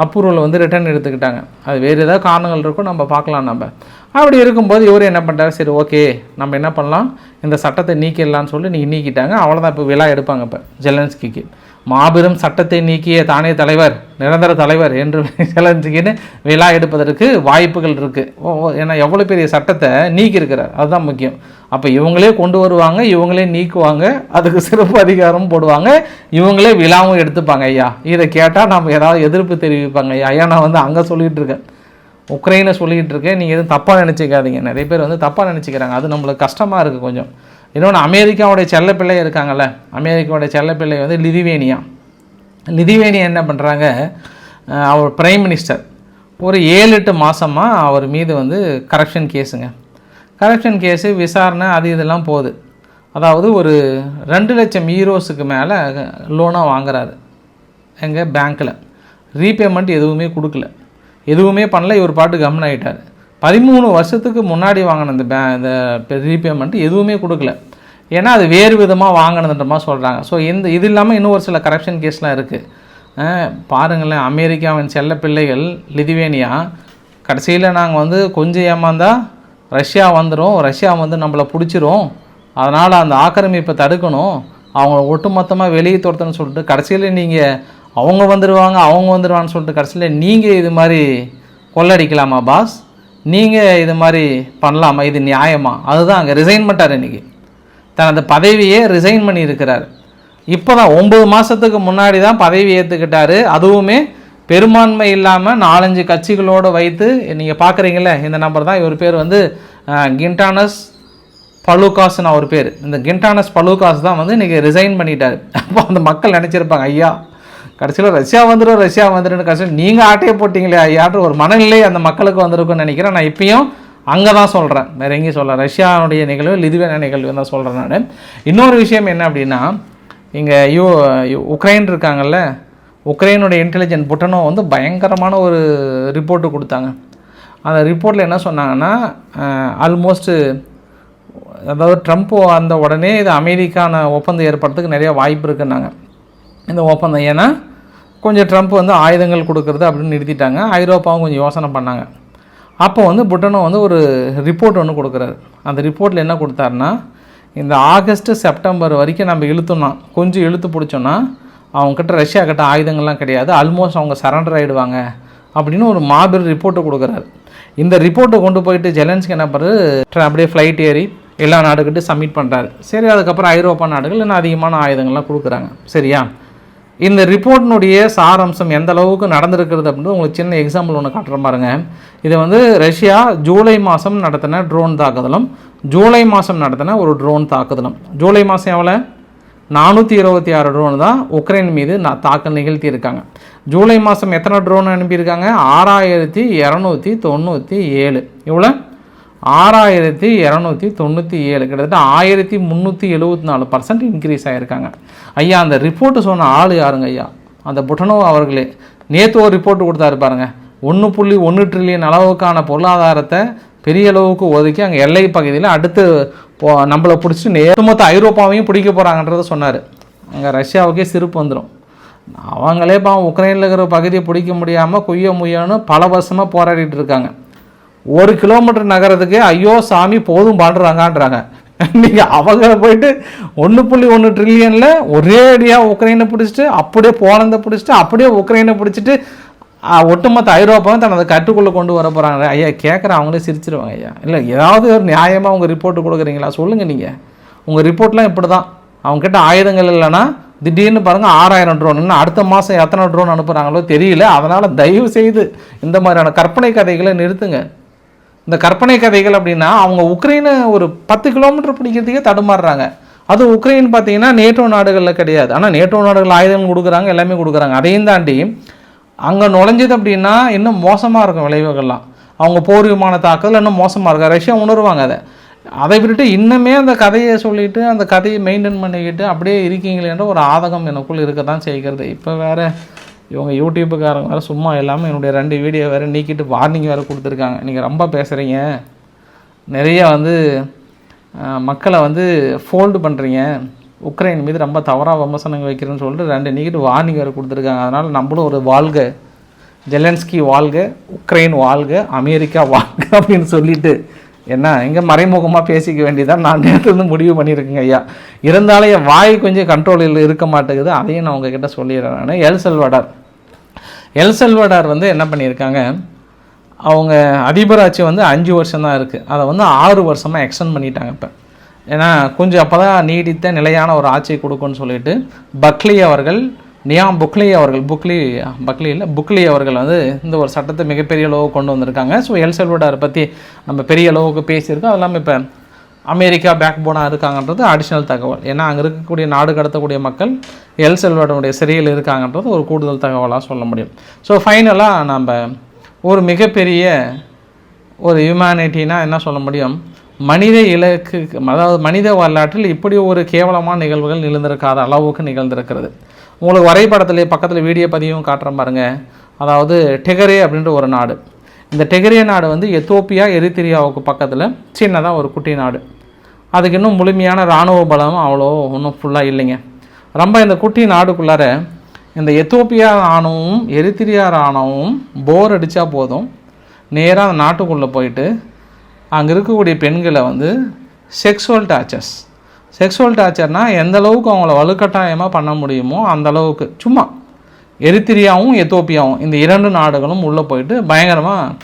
அப்ரூவல் வந்து ரிட்டர்ன் எடுத்துக்கிட்டாங்க. அது வேறு ஏதாவது காரணங்கள் இருக்கும் நம்ம பார்க்கலாம் நம்ம. அப்படி இருக்கும்போது இவர் என்ன பண்ணுறாரு சரி ஓகே நம்ம என்ன பண்ணலாம்? இந்த சட்டத்தை நீக்கிடலாம்னு சொல்லி நீ நீக்கிட்டாங்க. அவ்வளோதான் இப்போ விழா எடுப்பாங்க இப்போ ஜெலன்ஸ்கிக்கு. மாபெரும் சட்டத்தை நீக்கிய தானே தலைவர் நிரந்தர தலைவர் என்று [LAUGHS] ஜெலன்ஸ்கின்னு விழா எடுப்பதற்கு வாய்ப்புகள் இருக்குது ஓ ஏன்னா எவ்வளோ பெரிய சட்டத்தை நீக்கியிருக்கிறார். அதுதான் முக்கியம். அப்போ இவங்களே கொண்டு வருவாங்க இவங்களே நீக்குவாங்க அதுக்கு சிறப்பு அதிகாரம் போடுவாங்க இவங்களே விழாவும் எடுத்துப்பாங்க ஐயா. இதை கேட்டால் நம்ம ஏதாவது எதிர்ப்பு தெரிவிப்பாங்க ஐயா. ஐயா நான் வந்து அங்கே சொல்லிகிட்டு இருக்கேன். உக்ரைனை சொல்லிக்கிட்டு இருக்கேன். நீங்கள் எதுவும் தப்பாக நினச்சிக்காதீங்க. நிறைய பேர் வந்து தப்பாக நினச்சிக்கிறாங்க. அது நம்மளுக்கு கஷ்டமாக இருக்குது கொஞ்சம். இன்னொன்று அமெரிக்காவுடைய செல்லப்பிள்ளை இருக்காங்கல்ல. அமெரிக்காவுடைய செல்லப்பிள்ளை வந்து லிதிவேனியா. லிதிவேனியா என்ன பண்ணுறாங்க அவர் பிரைம் மினிஸ்டர் ஒரு ஏழு எட்டு மாதமாக அவர் மீது வந்து கரப்ஷன் கேஸுங்க கரப்ஷன் கேஸு விசாரணை அது இதெல்லாம் போகுது. அதாவது ஒரு ரெண்டு லட்சம் ஈரோஸுக்கு மேலே லோனாக வாங்குறாரு. எங்கள் பேங்க்கில் ரீபேமெண்ட் எதுவுமே கொடுக்கல. எதுவுமே பண்ணல இவர் பாட்டு கம்முன் ஆகிட்டார் பதிமூணு வருஷத்துக்கு முன்னாடி வாங்கின இந்த பே இந்த ரீபேமெண்ட் எதுவுமே கொடுக்கல. ஏன்னா அது வேறு விதமாக வாங்கினதுன்ற மாதிரி சொல்கிறாங்க ஸோ இந்த இது இல்லாமல் இன்னும் ஒரு சில கரப்ஷன் கேஸ்லாம் இருக்குது பாருங்களேன் அமெரிக்காவின் செல்ல பிள்ளைகள் லிதுவேனியா கடைசியில் நாங்கள் வந்து கொஞ்சம் ஏமாந்தால் ரஷ்யா வந்துடும் ரஷ்யா வந்து நம்மளை பிடிச்சிரும். அதனால் அந்த ஆக்கிரமிப்பை தடுக்கணும். அவங்க ஒட்டுமொத்தமாக வெளியே துரத்தணும்னு சொல்லிட்டு கடைசியில் நீங்கள் அவங்க வந்துடுவாங்க அவங்க வந்துடுவான்னு சொல்லிட்டு கடைசியில் நீங்கள் இது மாதிரி கொள்ளடிக்கலாமா பாஸ் நீங்கள் இது மாதிரி பண்ணலாமா? இது நியாயமா? அதுதான் அங்கே ரிசைன் பண்ணிட்டார் இன்றைக்கி தனது பதவியே ரிசைன் பண்ணியிருக்கிறார். இப்போ தான் ஒம்பது மாதத்துக்கு முன்னாடி தான் பதவி ஏற்றுக்கிட்டாரு அதுவுமே பெரும்பான்மை இல்லாமல் நாலஞ்சு கட்சிகளோடு வைத்து நீங்கள் பார்க்குறீங்களே இந்த நம்பர் தான். இவர் பேர் வந்து கிண்டானஸ் பலூகாஸ்னு அவர் பேர். இந்த கிண்டானஸ் பலூகாஸ் தான் வந்து இன்றைக்கி ரிசைன் பண்ணிட்டார். அப்போ அந்த மக்கள் நினச்சிருப்பாங்க ஐயா கடைசியில் ரஷ்யா வந்துடும் ரஷ்யா வந்துடும் கடைசியில் நீங்கள் ஆட்டையே போட்டிங்களே ஐயான்ற ஒரு மனநிலை அந்த மக்களுக்கு வந்திருக்குன்னு நினைக்கிறேன். நான் இப்பயும் அங்கே தான் சொல்கிறேன் வேறு எங்கேயும் சொல்ல ரஷ்யாவுடைய நிகழ்வு லிதுவேன நிகழ்வு தான் சொல்கிறேன் நான். இன்னொரு விஷயம் என்ன அப்படின்னா இங்கே யூ- உக்ரைன் இருக்காங்கல்ல உக்ரைனுடைய இன்டெலிஜென்ட் புட்டனோ வந்து பயங்கரமான ஒரு ரிப்போர்ட்டு கொடுத்தாங்க. அந்த ரிப்போர்ட்டில் என்ன சொன்னாங்கன்னா ஆல்மோஸ்ட்டு அதாவது ட்ரம்ப் வந்த உடனே இது அமெரிக்கான ஒப்பந்தம் ஏற்படுறதுக்கு நிறைய வாய்ப்பு இருக்குன்னாங்க. இந்த ஒப்பந்தம் ஏன்னா கொஞ்சம் ட்ரம்ப் வந்து ஆயுதங்கள் கொடுக்கறது அப்படின்னு நிறுத்திட்டாங்க. ஐரோப்பாவும் கொஞ்சம் யோசனை பண்ணாங்க. அப்போ வந்து புட்டனோ வந்து ஒரு ரிப்போர்ட் ஒன்று கொடுக்குறாரு. அந்த ரிப்போர்ட்டில் என்ன கொடுத்தாருன்னா இந்த ஆகஸ்ட்டு செப்டம்பர் வரைக்கும் நம்ம இழுத்தோம்னா கொஞ்சம் இழுத்து பிடிச்சோன்னா அவங்கக்கிட்ட ரஷ்யா கிட்ட ஆயுதங்கள்லாம் கிடையாது. ஆல்மோஸ்ட் அவங்க சரண்டர் ஆகிடுவாங்க அப்படின்னு ஒரு மாபெரும் ரிப்போர்ட்டை கொடுக்குறாரு. இந்த ரிப்போர்ட்டை கொண்டு போயிட்டு ஜெலன்ஸ்க்கு என்ன பண்ணுறது அப்படியே ஃப்ளைட் ஏறி எல்லா நாடுகிட்ட சப்மிட் பண்ணுறாரு சரி அதுக்கப்புறம் ஐரோப்பா நாடுகள் இன்னும் அதிகமான ஆயுதங்கள்லாம் கொடுக்குறாங்க. சரியா? இந்த ரிப்போர்ட்டினுடைய சாரம்சம் எந்த அளவுக்கு நடந்திருக்கிறது அப்படின்னு உங்களுக்கு சின்ன எக்ஸாம்பிள் ஒன்று காட்டுற பாருங்க. இது வந்து ரஷ்யா ஜூலை மாதம் நடத்தின ட்ரோன் தாக்குதலும் ஜூலை மாதம் நடத்தின ஒரு ட்ரோன் தாக்குதலும். ஜூலை மாதம் எவ்வளோ நானூற்றி இருபத்தி ஆறு ட்ரோன் தான் உக்ரைன் மீது நான் தாக்கல் நிகழ்த்தியிருக்காங்க. ஜூலை மாதம் எத்தனை ட்ரோன் அனுப்பியிருக்காங்க? ஆறாயிரத்தி இரநூத்தி தொண்ணூற்றி ஏழு. இவ்வளோ ஆறாயிரத்தி இரநூத்தி தொண்ணூற்றி ஏழு. கிட்டத்தட்ட ஆயிரத்தி முந்நூற்றி எழுபத்தி நாலு பர்சன்ட் இன்க்ரீஸ் ஆகியிருக்காங்க ஐயா அந்த ரிப்போர்ட்டு சொன்ன ஆள் யாருங்க ஐயா? அந்த புட்டனோ அவர்களே. நேற்று ஒரு ரிப்போர்ட் கொடுத்தாரு பாருங்க. ஒன்று புள்ளி ஒன்று ட்ரில்லியன் அளவுக்கான பொருளாதாரத்தை பெரிய அளவுக்கு ஒதுக்கி அங்கே எல்லை பகுதியில் அடுத்து இப்போ நம்மளை பிடிச்சி நேற்று மொத்த ஐரோப்பாவையும் பிடிக்க போகிறாங்கன்றத சொன்னார். அங்கே ரஷ்யாவுக்கே சிரிப்பு வந்துடும் அவங்களே பாவம் உக்ரைனில் இருக்கிற பகுதியை பிடிக்க முடியாமல் குய்ய முய்யன்னு பல வருஷமாக போராடிட்டு இருக்காங்க. ஒரு கிலோமீட்டர் நகரத்துக்கு ஐயோ சாமி போதும் பாடுறாங்கன்றாங்க [LAUGHS] நீங்கள் அவங்க போயிட்டு ஒன்று புள்ளி ஒன்று ட்ரில்லியனில் ஒரே அடியாக உக்ரைனை பிடிச்சிட்டு அப்படியே போலந்தை பிடிச்சிட்டு அப்படியே உக்ரைனை பிடிச்சிட்டு ஒட்டுமொத்த ஐரோப்பாவும் தனது கட்டுக்குள்ளே கொண்டு வர போகிறாங்க ஐயா கேட்குற அவங்களே சிரிச்சிருவாங்க ஐயா. இல்லை ஏதாவது ஒரு நியாயமாக உங்கள் ரிப்போர்ட் கொடுக்குறீங்களா? சொல்லுங்கள் நீங்கள் உங்கள் ரிப்போர்ட்லாம் இப்படி தான் அவங்ககிட்ட ஆயுதங்கள் இல்லைன்னா திடீர்னு பாருங்கள் ஆறாயிரம் ட்ரோன் இன்னும் அடுத்த மாதம் எத்தனை ட்ரோன் அனுப்புகிறாங்களோ தெரியல. அதனால் தயவு செய்து இந்த மாதிரியான கற்பனை கதைகளை நிறுத்துங்க. இந்த கற்பனை கதைகள் அப்படின்னா அவங்க உக்ரைனை ஒரு பத்து கிலோமீட்டர் பிடிக்கிறதுக்கே தடுமாறுறாங்க. அது உக்ரைன் பார்த்தீங்கன்னா நேட்டோ நாடுகளில் கிடையாது. ஆனால் நேட்டோ நாடுகள் ஆயுதங்கள் கொடுக்குறாங்க எல்லாமே கொடுக்குறாங்க. அதையும் தாண்டி அங்கே நுழைஞ்சது அப்படின்னா இன்னும் மோசமாக இருக்கும் விளைவுகள்லாம். அவங்க போர் விமான தாக்குதல் இன்னும் மோசமாக இருக்கும். ரஷ்யா உணர்வாங்க அதை. அதை விட்டுட்டு இன்னுமே அந்த கதையை சொல்லிட்டு அந்த கதையை மெயின்டைன் பண்ணிக்கிட்டு அப்படியே இருக்கீங்களேன்ற ஒரு ஆதகம் எனக்குள் இருக்க தான் செய்கிறது. இப்போ வேற இவங்க யூடியூப்புக்காரங்க வேறு சும்மா இல்லாமல் என்னுடைய ரெண்டு வீடியோ வேறு நீக்கிட்டு வார்னிங் வேறு கொடுத்துருக்காங்க. நீங்கள் ரொம்ப பேசுகிறீங்க நிறைய வந்து மக்களை வந்து ஃபோல்டு பண்ணுறீங்க உக்ரைன் மீது ரொம்ப தவறாக விமர்சனங்கள் வைக்கிறேன்னு சொல்லிட்டு ரெண்டு நீக்கிட்டு வார்னிங் வேறு கொடுத்துருக்காங்க. அதனால் நம்மளும் ஒரு வாழ்க ஜெலன்ஸ்கி வாழ்க உக்ரைன் வாழ்க அமெரிக்கா வாழ்க அப்படின்னு சொல்லிட்டு என்ன இங்கே மறைமுகமாக பேசிக்க வேண்டியதான் நான் நேரத்துலேருந்து முடிவு பண்ணியிருக்கேங்க ஐயா. இருந்தாலும் என் வாய் கொஞ்சம் கண்ட்ரோலில் இருக்க மாட்டேங்குது. அதையும் நான் உங்ககிட்ட சொல்லிடுறேன் நான். எல் செல்வடார் எல் செல்வடார் வந்து என்ன பண்ணியிருக்காங்க? அவங்க அதிபராட்சி வந்து அஞ்சு வருஷம் தான் இருக்குது அதை வந்து ஆறு வருஷமாக எக்ஸ்டெண்ட் பண்ணிட்டாங்க இப்போ. ஏன்னா கொஞ்சம் அப்போ தான் நீடித்த நிலையான ஒரு ஆட்சியை கொடுக்கும்னு சொல்லிட்டு பக்லி அவர்கள் நியாம் புக்லி அவர்கள் புக்லி பக்லி இல்லை புக்லி அவர்கள் வந்து இந்த ஒரு சட்டத்தை மிகப்பெரிய அளவு கொண்டு வந்திருக்காங்க. ஸோ எல் செல்வடார் பற்றி நம்ம பெரிய அளவுக்கு பேசியிருக்கோம். அது இல்லாமல் இப்போ அமெரிக்கா பேக் போனாக இருக்காங்கன்றது அடிஷ்னல் தகவல். ஏன்னா அங்கே இருக்கக்கூடிய நாடு கடத்தக்கூடிய மக்கள் எல் செல்வடனுடைய சிறையில் இருக்காங்கன்றது ஒரு கூடுதல் தகவலாக சொல்ல முடியும். ஸோ ஃபைனலாக நம்ம ஒரு மிகப்பெரிய ஒரு ஹியூமனிட்டினா என்ன சொல்ல முடியும்? மனித இலக்கு அதாவது மனித வரலாற்றில் இப்படி ஒரு கேவலமான நிகழ்வுகள் நிகழ்ந்திருக்காத அளவுக்கு நிகழ்ந்திருக்கிறது. உங்களுக்கு வரைபடத்தில் பக்கத்தில் வீடியோ பதிவும் காட்டுறேன் பாருங்க. அதாவது டெகரே அப்படின்ற ஒரு நாடு. இந்த டெகரே நாடு வந்து எத்தோப்பியா எரித்திரியாவுக்கு பக்கத்தில் சின்னதாக ஒரு குட்டி நாடு. அதுக்கு இன்னும் முழுமையான இராணுவ பலம் அவ்வளோ ஒன்றும் ஃபுல்லாக இல்லைங்க. ரொம்ப இந்த குட்டி நாடுக்குள்ளார இந்த எத்தோப்பியா ராணுவமும் எரித்திரியா ராணுவமும் போர் அடித்தா போதும். நேராக அந்த நாட்டுக்குள்ளே போயிட்டு அங்கே இருக்கக்கூடிய பெண்களை வந்து செக்ஸுவல் டார்ச்சர்ஸ் செக்ஸுவல் டார்ச்சர்னால் எந்த அளவுக்கு அவங்கள வலுக்கட்டாயமாக பண்ண முடியுமோ அந்த அளவுக்கு. சும்மா எரித்திரியாவும் எத்தோப்பியாவும் இந்த இரண்டு நாடுகளும் உள்ளே போயிட்டு பயங்கரமாக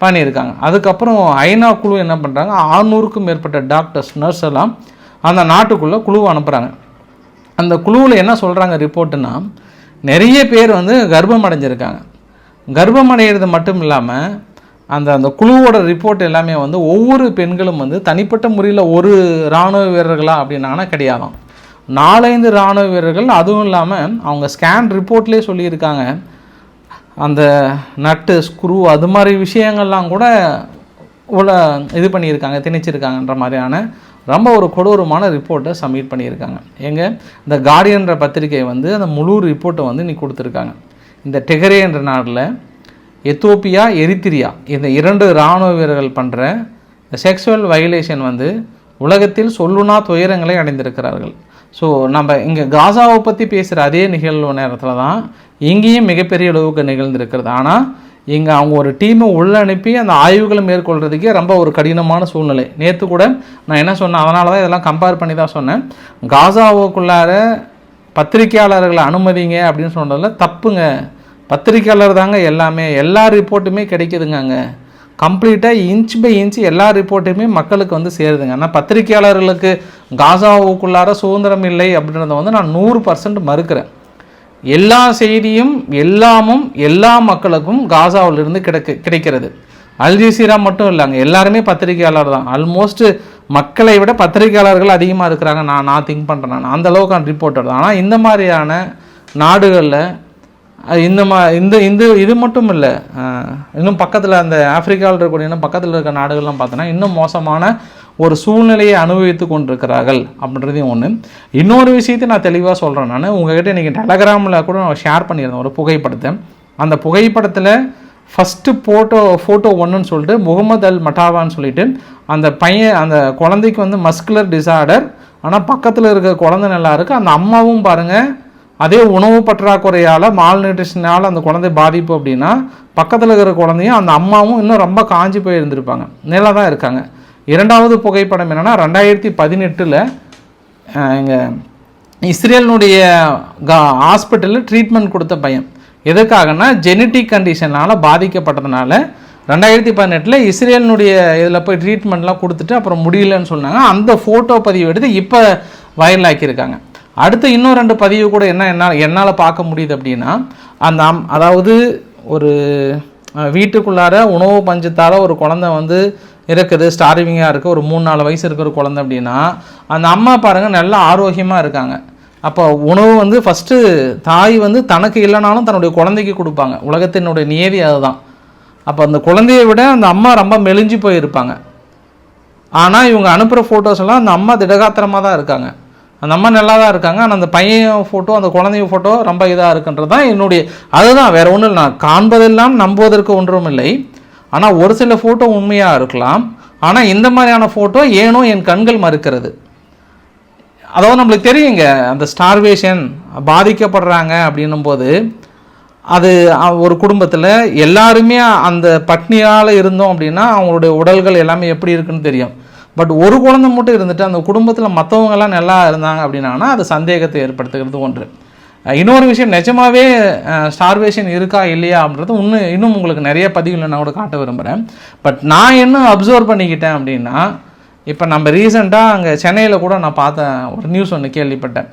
பண்ணியிருக்காங்க. அதுக்கப்புறம் ஐநா குழு என்ன பண்ணுறாங்க ஆறுநூறுக்கும் மேற்பட்ட டாக்டர்ஸ் நர்ஸ் எல்லாம் அந்த நாட்டுக்குள்ளே குழுவை அனுப்புகிறாங்க அந்த குழுவில் என்ன சொல்கிறாங்க ரிப்போர்ட்டுன்னா நிறைய பேர் வந்து கர்ப்பம் அடைஞ்சிருக்காங்க. கர்ப்பம் அடைகிறது மட்டும் இல்லாமல் அந்த அந்த குழுவோட ரிப்போர்ட் எல்லாமே வந்து ஒவ்வொரு பெண்களும் வந்து தனிப்பட்ட முறையில் ஒரு இராணுவ வீரர்களா அப்படின்னாங்கன்னா கிடையாதாம். நாலஞ்சு இராணுவ வீரர்கள் அதுவும் இல்லாமல் அவங்க ஸ்கேன் ரிப்போர்ட்லேயே சொல்லியிருக்காங்க. அந்த நட்டு ஸ்க்ரூ அது மாதிரி விஷயங்கள்லாம் கூட உள்ள இது பண்ணியிருக்காங்க திணிச்சிருக்காங்கன்ற மாதிரியான ரொம்ப ஒரு கொடூரமான ரிப்போர்ட்டை சப்மிட் பண்ணியிருக்காங்க. எங்க? இந்த கார்டியன்ற பத்திரிகை வந்து அந்த முழு ரிப்போர்ட்டை வந்து நீ கொடுத்துருக்காங்க. இந்த டெகரே என்ற நாட்டில் எத்தோப்பியா எரித்திரியா இந்த இரண்டு இராணுவ வீரர்கள் பண்ணுற இந்த செக்ஸுவல் வயலேஷன் வந்து உலகத்தில் சொல்லுனா துயரங்களை அடைந்திருக்கிறார்கள். ஸோ நம்ம இங்கே காசாவை பற்றி பேசுகிற அதே நிகழ்வு நேரத்தில் தான் இங்கேயும் மிகப்பெரிய அளவுக்கு நிகழ்ந்திருக்கிறது. ஆனால் இங்கே அவங்க ஒரு டீமை உள்ள அனுப்பி அந்த ஆய்வுகளை மேற்கொள்கிறதுக்கே ரொம்ப ஒரு கடினமான சூழ்நிலை. நேற்று கூட நான் என்ன சொன்னேன்? அதனால தான் இதெல்லாம் கம்பேர் பண்ணி தான் சொன்னேன். காசாவுக்குள்ளார பத்திரிக்கையாளர்களை அனுமதிங்க அப்படின்னு சொன்னதில் தப்புங்க. பத்திரிக்கையாளர் தாங்க எல்லாமே. எல்லா ரிப்போர்ட்டுமே கிடைக்குதுங்க அங்கே. கம்ப்ளீட்டாக இன்ச் பை இன்ச் எல்லா ரிப்போர்ட்டுமே மக்களுக்கு வந்து சேருதுங்க. ஆனால் பத்திரிக்கையாளர்களுக்கு காசாவுக்குள்ளார சுதந்திரம் இல்லை அப்படின்றத வந்து நான் நூறு பர்சன்ட் மறுக்கிறேன். எல்லா செய்தியும் எல்லாமும் எல்லா மக்களுக்கும் காசாவிலிருந்து கிடைக்க கிடைக்கிறது. அல்ஜசீரா மட்டும் இல்லைங்க. எல்லாருமே பத்திரிகையாளர் தான். ஆல்மோஸ்ட் மக்களை விட பத்திரிகையாளர்கள் அதிகமாக இருக்கிறாங்க. நான் நான் திங்க் பண்ணுறேன் நான். அந்த அளவுக்கான ரிப்போர்ட்டர் தான். ஆனால் இந்த மாதிரியான நாடுகளில் இந்த மா இந்த இந்த இது மட்டும் இல்லை இன்னும் பக்கத்தில் அந்த ஆப்பிரிக்காவில் இருக்கக்கூடிய இன்னும் பக்கத்தில் இருக்க நாடுகள்லாம் பார்த்தோன்னா இன்னும் மோசமான ஒரு சூழ்நிலையை அனுபவித்து கொண்டிருக்கிறார்கள் அப்படின்றதையும் ஒன்று இன்னொரு விஷயத்தை நான் தெளிவாக சொல்கிறேன் நான் உங்ககிட்ட இன்றைக்கி டெலகிராமில் கூட நான் ஷேர் பண்ணியிருந்தேன் ஒரு புகைப்படத்தை. அந்த புகைப்படத்தில் ஃபஸ்ட்டு ஃபோட்டோ ஃபோட்டோ ஒன்றுன்னு சொல்லிட்டு முகமது அல் மட்டாவான்னு சொல்லிட்டு அந்த பையன் அந்த குழந்தைக்கு வந்து மஸ்குலர் டிசார்டர் ஆனால் பக்கத்தில் இருக்க குழந்தை நல்லா இருக்குது அந்த அம்மாவும் பாருங்கள் அதே உணவு பற்றாக்குறையால் மால் நியூட்ரிஷனால் அந்த குழந்தை பாதிப்பு அப்படின்னா பக்கத்தில் இருக்கிற குழந்தையும் அந்த அம்மாவும் இன்னும் ரொம்ப காஞ்சி போய் இருந்திருப்பாங்க. நல்லா தான் இருக்காங்க. இரண்டாவது புகைப்படம் என்னென்னா ரெண்டாயிரத்தி பதினெட்டில் இங்கே இஸ்ரேலினுடைய கா ஹாஸ்பிட்டலில் ட்ரீட்மெண்ட் கொடுத்த பையன். எதுக்காகனா ஜெனட்டிக் கண்டிஷனால் பாதிக்கப்பட்டதுனால ரெண்டாயிரத்தி பதினெட்டில் இஸ்ரேலினுடைய இதில் போய் ட்ரீட்மெண்ட்லாம் கொடுத்துட்டு அப்புறம் முடியலன்னு சொன்னாங்க. அந்த ஃபோட்டோ பதிவு எடுத்து இப்போ வைரல் ஆக்கியிருக்காங்க. அடுத்து இன்னும் ரெண்டு பதிவு கூட என்ன என்னால் என்னால் பார்க்க முடியுது அப்படின்னா அந்த அம் அதாவது ஒரு வீட்டுக்குள்ளார உணவு பஞ்சத்தால் ஒரு குழந்தை வந்து இருக்குது ஸ்டார்விங்காக இருக்குது ஒரு மூணு நாலு வயசு இருக்கிற குழந்தை அப்படின்னா அந்த அம்மா பாருங்கள் நல்லா ஆரோக்கியமாக இருக்காங்க. அப்போ உணவு வந்து ஃபஸ்ட்டு தாய் வந்து தனக்கு இல்லைனாலும் தன்னுடைய குழந்தைக்கு கொடுப்பாங்க. உலகத்தினுடைய நியதி அதுதான். அப்போ அந்த குழந்தையை விட அந்த அம்மா ரொம்ப மெலிஞ்சு போயிருப்பாங்க. ஆனால் இவங்க அனுப்புகிற ஃபோட்டோஸ் எல்லாம் அந்த அம்மா திடகாத்திரமாக தான் இருக்காங்க. அந்த அம்மா நல்லா தான் இருக்காங்க. ஆனால் அந்த பையன் ஃபோட்டோ அந்த குழந்தைய ஃபோட்டோ ரொம்ப இதாக இருக்குன்றது தான் என்னுடைய அதுதான் வேறு ஒன்றும் இல்லை. நான் காண்பதெல்லாம் நம்புவதற்கு ஒன்றும் இல்லை. ஆனால் ஒரு சில ஃபோட்டோ உண்மையாக இருக்கலாம். ஆனால் இந்த மாதிரியான ஃபோட்டோ ஏனோ என் கண்கள் மறுக்கிறது. அதாவது நம்மளுக்கு தெரியுங்க அந்த ஸ்டார்வேஷன் பாதிக்கப்படுறாங்க அப்படின்னும் போது அது ஒரு குடும்பத்தில் எல்லாருமே அந்த பட்னியால் இருந்தோம் அப்படின்னா அவங்களுடைய உடல்கள் எல்லாமே எப்படி இருக்குன்னு தெரியும். பட் ஒரு குழந்தை மட்டும் இருந்துட்டு அந்த குடும்பத்தில் மற்றவங்கெல்லாம் நல்லா இருந்தாங்க அப்படின்னா அது சந்தேகத்தை ஏற்படுத்துகிறது ஒன்று. இன்னொரு விஷயம் நிஜமாவே ஸ்டார்வேஷன் இருக்கா இல்லையா அப்படின்றது இன்னும் இன்னும் உங்களுக்கு நிறைய பதிவுகள் நான் கூட காட்ட விரும்புகிறேன் பட் நான் என்ன அப்சர்வ் பண்ணிக்கிட்டேன் அப்படின்னா இப்போ நம்ம ரீசெண்டாக அங்கே சென்னையில் கூட நான் பார்த்தேன் ஒரு நியூஸ் ஒன்று கேள்விப்பட்டேன்.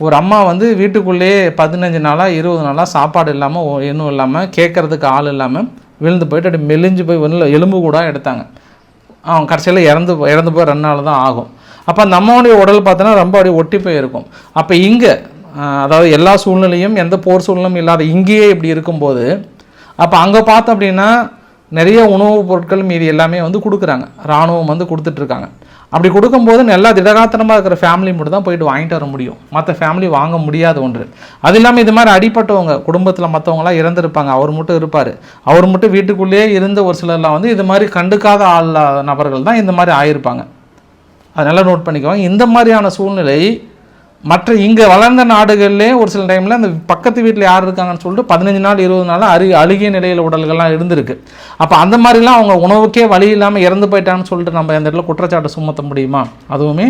ஒரு அம்மா வந்து வீட்டுக்குள்ளேயே பதினஞ்சு நாளாக இருபது நாளாக சாப்பாடு இல்லாமல் இன்னும் இல்லாமல் கேட்கறதுக்கு ஆள் இல்லாமல் விழுந்து போயிட்டு அப்படி மெலிஞ்சு போய் ஒன்றில் எலும்பு கூட எடுத்தாங்க. அவன் கடைசியில் இறந்து இறந்து போய் ரெண்டு நாள் தான் ஆகும். அப்போ அந்த அம்மாவுடைய உடல் பார்த்தோன்னா ரொம்ப அப்படியே ஒட்டி போயிருக்கும். அப்போ இங்கே அதாவது எல்லா சூழ்நிலையும் எந்த போர் சூழ்நிலையும் இல்லாத இங்கேயே இப்படி இருக்கும்போது அப்போ அங்கே பார்த்தோம் அப்படின்னா நிறைய உணவுப் பொருட்கள் மீதி எல்லாமே வந்து கொடுக்குறாங்க. இராணுவம் வந்து கொடுத்துட்ருக்காங்க அப்படி கொடுக்கும்போது நல்லா திடகாத்திரமாக இருக்கிற ஃபேமிலி மட்டும் தான் போயிட்டு வாங்கிட்டு வர முடியும். மற்ற ஃபேமிலி வாங்க முடியாத ஒன்று. அது இல்லாமல் இது மாதிரி அடிப்பட்டவங்க குடும்பத்தில் மற்றவங்களாம் இறந்துருப்பாங்க. அவர் மட்டும் இருப்பார். அவர் மட்டும் வீட்டுக்குள்ளேயே இருந்த ஒரு சிலர்லாம் வந்து இது மாதிரி கண்டுக்காத ஆள் நபர்கள் தான் இந்த மாதிரி ஆயிருப்பாங்க. அதனால் நோட் பண்ணிக்குவாங்க இந்த மாதிரியான சூழ்நிலை மற்ற இங்கே வளர்ந்த நாடுகள்லே ஒரு சில டைமில் அந்த பக்கத்து வீட்டில் யார் இருக்காங்கன்னு சொல்லிட்டு பதினஞ்சு நாள் இருபது நாள் அரு அழுகிய நிலையில் உடல்கள்லாம் இருந்திருக்கு. அப்போ அந்த மாதிரிலாம் அவங்க உணவுக்கே வழி இல்லாமல் இறந்து போயிட்டான்னு சொல்லிட்டு நம்ம இந்த இடத்துல குற்றச்சாட்டு சுமத்த முடியுமா? அதுவுமே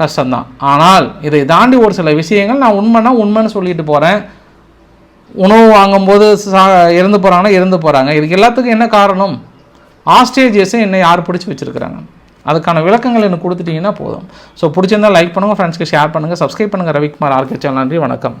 கஷ்டம்தான். ஆனால் இதை தாண்டி ஒரு சில விஷயங்கள் நான் உண்மைனா உண்மைன்னு சொல்லிட்டு போகிறேன் உணவு வாங்கும்போது சா இறந்து போகிறாங்கன்னா இறந்து போகிறாங்க இதுக்கு எல்லாத்துக்கும் என்ன காரணம்? ஆஸ்டேஜஸை என்னை யார் பிடிச்சி வச்சுருக்குறாங்க? அதுக்கான விளக்கங்கள் எனக்கு கொடுத்துட்டீங்கன்னா போதும். ஸோ பிடிச்சிருந்தால் லைக் பண்ணுங்கள் ஃப்ரெண்ட்ஸ்க்கு ஷேர் பண்ணுங்கள் சப்ஸ்கிரைப் பண்ணுங்கள் ரவிக்குமார் ஆர்கே சேனல். நன்றி வணக்கம்.